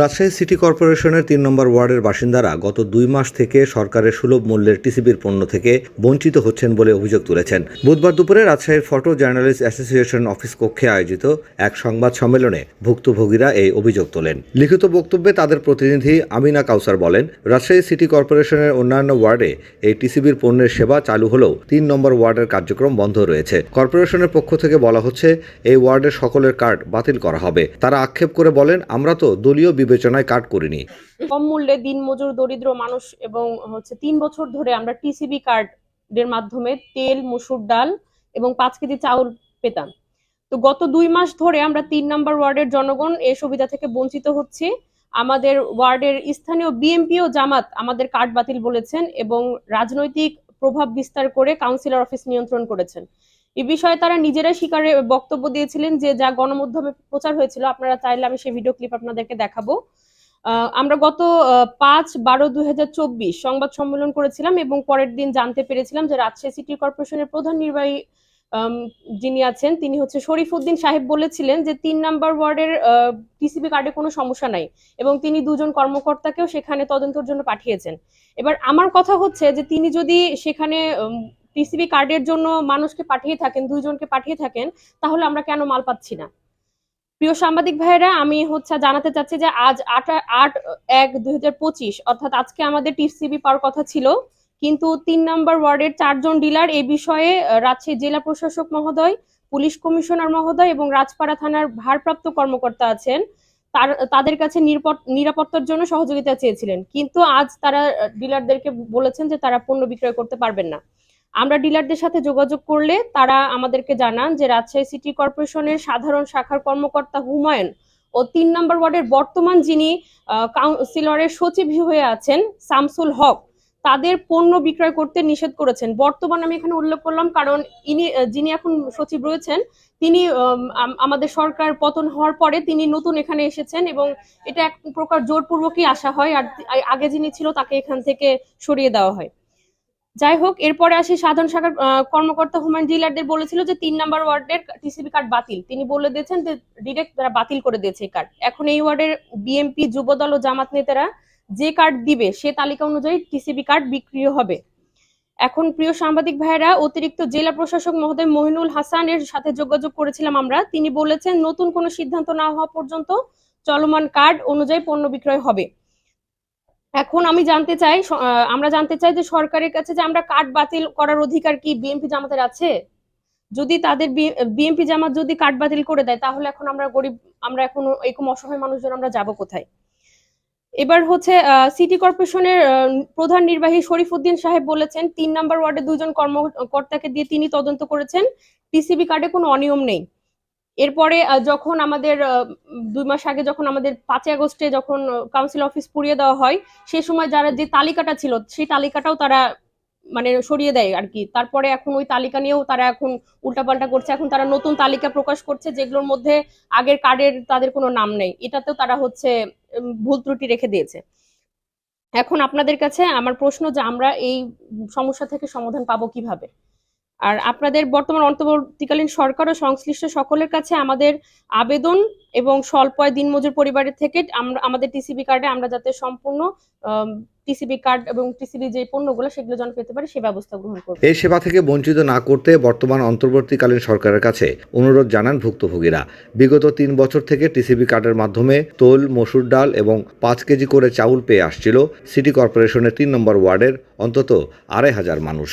Rajshahi city কর্পোরেশনের তিন নম্বর ওয়ার্ডের বাসিন্দারা গত দুই মাস থেকে সরকারের সুলভ মূল্যের টিসিবির পণ্য থেকে বঞ্চিত হচ্ছেন বলে অভিযোগ তুলেছেন। বুধবার দুপুরে রাজশাহীর ফটো জার্নালিস্ট অ্যাসোসিয়েশন অফিস কক্ষে আয়োজিত এক সংবাদ সম্মেলনে ভুক্তভোগীরা এই অভিযোগ তোলেন। লিখিত বক্তব্যে তাদের প্রতিনিধি আমিনা কাউসার বলেন, রাজশাহী সিটি কর্পোরেশনের অন্যান্য ওয়ার্ডে এই টিসিবির পণ্যের সেবা চালু হলেও তিন নম্বর ওয়ার্ডের কার্যক্রম বন্ধ রয়েছে। কর্পোরেশনের পক্ষ থেকে বলা হচ্ছে, এই ওয়ার্ডের সকলের কার্ড বাতিল করা হবে। তারা আক্ষেপ করে বলেন, আমরা তো দলীয় বিবেচনায় কার্ড করিনি। কম মূল্যে দিনমজুর, দরিদ্র মানুষ এবং হচ্ছে তিন বছর ধরে আমরা টিসিবি কার্ডের মাধ্যমে তেল, মসুর ডাল এবং পাঁচ কেজি চাউল পেতাম। তো গত দুই মাস ধরে আমরা তিন নম্বর ওয়ার্ডের জনগণ এই সুবিধা থেকে বঞ্চিত হচ্ছি। আমাদের ওয়ার্ডের স্থানীয় বিএমপি ও জামাত আমাদের কার্ড বাতিল বলেছেন এবং রাজনৈতিক প্রভাব বিস্তার করে কাউন্সিলর অফিস নিয়ন্ত্রণ করেছেন। এই বিষয়ে তারা নিজেরাই স্বীকারে বক্তব্য দিয়েছিলেন যে যা গণমাধ্যমে প্রচার হয়েছিল, আপনারা চাইলে আমি সেই ভিডিও ক্লিপ আপনাদেরকে দেখাবো। আমরা গত পাঁচ বারো দুই সংবাদ সম্মেলন করেছিলাম এবং পরের দিন জানতে পেরেছিলাম যে রাজশাহী সিটি কর্পোরেশনের প্রধান নির্বাহী যিনি আছেন, তিনি হচ্ছে শরীফ উদ্দিন সাহেব বলেছিলেন যে তিন নাম্বার ওয়ার্ডের টিসিবি কার্ডে কোনো সমস্যা নাই এবং তিনি দুজন কর্মকর্তাকেও সেখানে তদন্তের জন্য পাঠিয়েছেন। এবার আমার কথা হচ্ছে যে তিনি যদি সেখানে টিসিবি কার্ডের জন্য মানুষকে পাঠিয়ে থাকেন, দুইজনকে পাঠিয়ে থাকেন, তাহলে আমরা কেন মাল পাচ্ছি না? প্রিয় সাংবাদিক ভাইয়েরা, আমি হচ্ছে জানাতে চাচ্ছি যে আজ আট আট, এক, দুই অর্থাৎ আজকে আমাদের টিসিবি পাওয়ার কথা ছিল, কিন্তু তিন নম্বর ওয়ার্ডের চারজন ডিলার এই বিষয়ে রাজশাহী জেলা প্রশাসক মহোদয়, পুলিশ কমিশনার মহোদয় এবং রাজপাড়া থানার ভারপ্রাপ্ত কর্মকর্তা আছেন, তার, তাদের কাছে নিরাপত্তার জন্য সহযোগিতা চেয়েছিলেন, কিন্তু আজ তারা ডিলারদেরকে বলেছেন যে তারা পণ্য বিক্রয় করতে পারবেন না। আমরা ডিলারদের সাথে যোগাযোগ করলে তারা আমাদেরকে জানান যে রাজশাহী সিটি কর্পোরেশনের সাধারণ শাখার কর্মকর্তা হুমায়ুন ও তিন নম্বর ওয়ার্ডের বর্তমান যিনি কাউন্সিলরের সচিব হয়ে আছেন শামসুল হক, তাদের পণ্য বিক্রয় করতে নিষেধ করেছেন। বর্তমান আমি এখানে উল্লেখ করলাম কারণ ইনি যিনি এখন সচিব রয়েছেন, তিনি আমাদের সরকার পতন হওয়ার পরে তিনি নতুন এখানে এসেছেন এবং এটা এক প্রকার জোরপূর্বকই আসা হয়। আর আগে যিনি ছিল তাকে এখান থেকে সরিয়ে দেওয়া হয়। যাই হোক, এরপরে আসি সাধারণ শাখার কর্মকর্তা হুমায়ুন ডিলারদের বলেছিল যে তিন নাম্বার ওয়ার্ডের টিসিবি কার্ড বাতিল। তিনি বলে দিয়েছেন যে ডিরেক্ট তারা বাতিল করে দিয়েছে কার্ড এখন এই ওয়ার্ডের বিএমপি, যুবদল ও জামাত নেতারা যে কার্ড দিবে, সে তালিকা অনুযায়ী টিসিবি কার্ড বিক্রি হবে। এখন প্রিয় সাংবাদিক ভাইয়েরা, অতিরিক্ত জেলা প্রশাসক মহোদয় মহিনুল হাসানের সাথে যোগাযোগ করেছিলাম আমরা। তিনি বলেছেন, নতুন কোনো সিদ্ধান্ত না হওয়া পর্যন্ত চলমান কার্ড অনুযায়ী পণ্য বিক্রয় হবে। এখন আমি জানতে চাই আমরা জানতে চাই যে সরকারের কাছে যে আমরা কার্ড বাতিল করার অধিকার কি বিএনপি জামাতের আছে? যদি তাদের বিএনপি জামাত যদি কার্ড বাতিল করে দেয়, তাহলে এখন আমরা গরিব, আমরা এখন এরকম অসহায় মানুষজন আমরা যাব কোথায়? এবার হচ্ছে সিটি কর্পোরেশনের প্রধান নির্বাহী শরীফ উদ্দিন সাহেব বলেছেন, তিন নাম্বার ওয়ার্ডে দুজন কর্মকর্তাকে দিয়ে তিনি তদন্ত করেছেন। টিসিবি কার্ডে কোনো অনিয়ম নেই। এরপরে যখন আমাদের দুই মাস আগে যখন আমাদের পাঁচই আগস্টে যখন কাউন্সিল অফিস পুড়িয়ে দেওয়া হয়, সে সময় যারা যে তালিকাটা ছিল, সেই তালিকাটাও তারা মানে সরিয়ে দেয় আর কি। তারপরে এখন ওই তালিকা নিয়েও তারা এখন উল্টাপাল্টা করছে। এখন তারা নতুন তালিকা প্রকাশ করছে যেগুলোর মধ্যে আগের কার্ডের তাদের কোনো নাম নেই। এটাতেও তারা হচ্ছে ভুল ত্রুটি রেখে দিয়েছে। এখন আপনাদের কাছে আমার প্রশ্ন যে আমরা এই সমস্যা থেকে সমাধান পাবো কীভাবে? আর আপনাদের বর্তমান অন্তর্বর্তীকালীন সরকার ও সংশ্লিষ্ট সকলের কাছে আমাদের আবেদন এবং স্বল্প দিনমজুর পরিবারের থেকে আমরা আমাদের টিসিবি কার্ডে আমরা যাতে সম্পূর্ণ টিসিবি কার্ড এবং টিসিবি যে পণ্যগুলো সেগুলো যেন পেতে পারি সে ব্যবস্থা গ্রহণ করব। এই সেবা থেকে বঞ্চিত না করতে বর্তমান অন্তর্বর্তীকালীন সরকারের কাছে অনুরোধ জানান ভুক্তভোগীরা। বিগত তিন বছর থেকে টিসিবি কার্ডের মাধ্যমে তোল, মসুর ডাল এবং পাঁচ কেজি করে চাউল পেয়ে আসছিল সিটি কর্পোরেশনের তিন নম্বর ওয়ার্ডের অন্তত আড়াই হাজার মানুষ।